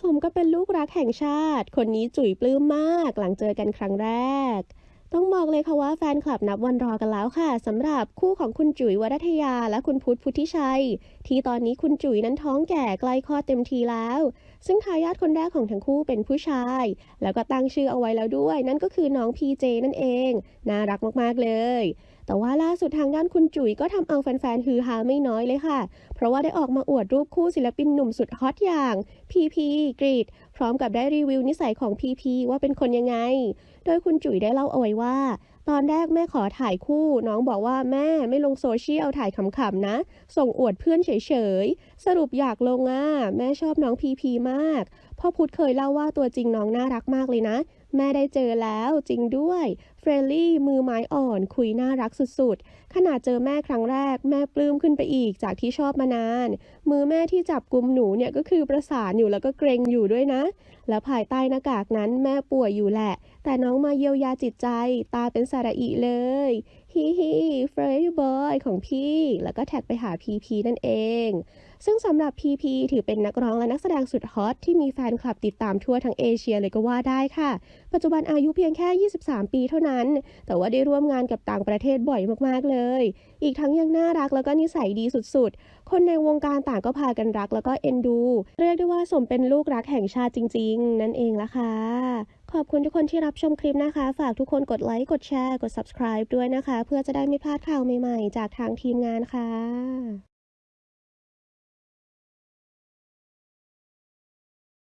สมก็เป็นลูกรักแห่งชาติ คนนี้จุ๋ยปลื้มมากหลังเจอกันครั้งแรก ต้องบอกเลยค่ะว่าแฟนคลับนับวันรอกันแล้วค่ะสำหรับคู่ของคุณจุ๋ยวรัตยาและคุณพุทธพุทธิชัย ที่ตอนนี้คุณจุ๋ยนั้นท้องแก่ใกล้คลอดเต็มทีแล้ว ซึ่งทายาทคนแรกของทั้งคู่เป็นผู้ชาย แล้วก็ตั้งชื่อเอาไว้แล้วด้วย นั่นก็คือน้องพีเจนั่นเอง น่ารักมากๆเลย แต่ว่าล่าสุดทางด้านคุณจุ๋ยก็ทำเอาแฟนๆฮือฮาไม่น้อยเลยค่ะ เพราะว่าได้ออกมาอวดรูปคู่ศิลปินหนุ่มสุดฮอตอย่างพีพีกรีดพร้อมกับได้รีวิวนิสัยของพีพีว่าเป็นคนยังไง โดยคุณจุ๋ยได้เล่าเอาไว้ว่า ตอนแรกแม่ขอถ่ายคู่ น้องบอกว่าแม่ไม่ลงโซเชียลถ่ายขำๆนะ ส่งอวดเพื่อนเฉยๆ สรุปอยากลงอะ แม่ชอบน้องพีพีมาก พ่อพุธเคยเล่าว่าตัวจริงน้องน่ารักมากเลยนะ แม่ได้เจอแล้วจริงด้วย เฟรนลี่มือไม้อ่อนคุยน่ารักสุดๆขนาดเจอแม่ครั้งแรกแม่ปลื้มขึ้นไปอีกจากที่ชอบมานาน มือแม่ที่จับกุมหนูเนี่ยก็คือประสานอยู่แล้วก็เกรงอยู่ด้วยนะ แล้วภายใต้หน้ากากนั้นแม่ป่วยอยู่แหละ แต่น้องมาเยียวยาจิตใจ ตาเป็นสาระอีเลยฮิฮิเฟรย์บอยของพี่ แล้วก็แท็กไปหาพีพีนั่นเองซึ่งสำหรับพีพีถือเป็นนักร้องและนักแสดงสุดฮอตที่มีแฟนคลับติดตามทั่วทั้งเอเชียเลยก็ว่าได้ค่ะ ปัจจุบันอายุเพียงแค่ 23 ปีเท่านั้น แต่ว่าได้ร่วมงานกับต่างประเทศบ่อยมากๆเลย อีกทั้งยังน่ารักแล้วก็นิสัยดีสุดๆ คนในวงการต่างก็พากันรักแล้วก็เอ็นดู เรียกได้ว่าสมเป็นลูกรักแห่งชาติจริง ๆ นั่นเองละค่ะขอบคุณทุกคนที่รับชมคลิปนะคะ ฝากทุกคนกดไลค์กดแชร์กด subscribe ด้วยนะคะ เพื่อจะได้ไม่พลาดข่าวใหม่ๆ จากทางทีมงานค่ะ